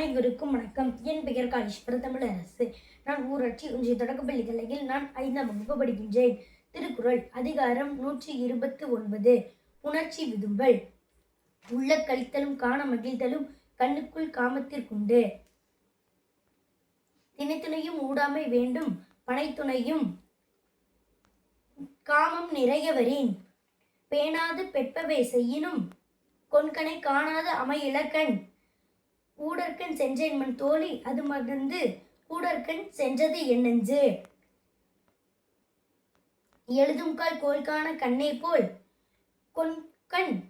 அனைவருக்கும் வணக்கம். என் பெயர் காளீஸ்வர தமிழரசு. நான் ஊராட்சி ஒன்றிய தொடக்கப்பள்ளி கலையில் நான் ஐந்தாம் வகுப்பு படிக்கின்றேன். திருக்குறள் அதிகாரம் நூற்றி இருபத்தி ஒன்பது. உணர்ச்சி விதும்பல். உள்ள கழித்தலும் காண மகிழ்தலும் கண்ணுக்குள் காமத்திற்குண்டு. தினைத்துணையும் ஊடாமை வேண்டும் பனைத்துணையும் காமம் நிறையவரின். பேணாது பெற்பவை செய்யினும் கொன்கனை காணாத அமையிலக்கண். ஊடற்கண் சென்றேன் மண் தோழி அது மகிழ்ந்து கூடற்கண் சென்றது என்னெஞ்சு எழுதும் கால் கோல்கான கண்ணை போல் கொன்கண்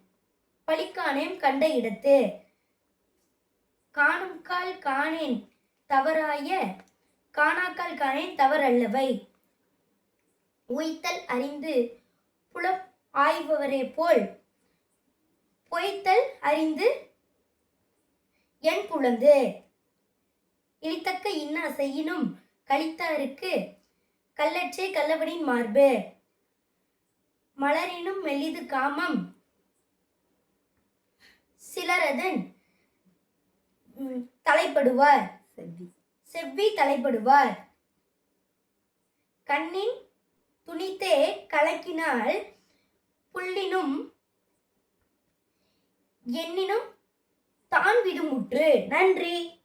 பழிக்கானேன் கண்ட இடத்து. காணும் கால் காணேன் தவறாய காணாக்கால் காணேன் தவறல்லவை. உய்த்தல் அறிந்து புலப் ஆய்பவரே போல் பொய்த்தல் அறிந்து என் புலந்து. இழித்தக்க இன்னா செய்யினும் கழித்தாருக்கு கல்லற்றே கல்லவனின் மார்பு. மலரினும் மெல்லிது காமம். சிலரதன் தலைப்படுவார். செவ்வி. செவ்வி தலைப்படுவார். கண்ணின் துணித்தே கலக்கினால் புள்ளினும் எண்ணினும் தான் விடுமுற்று நன்றி.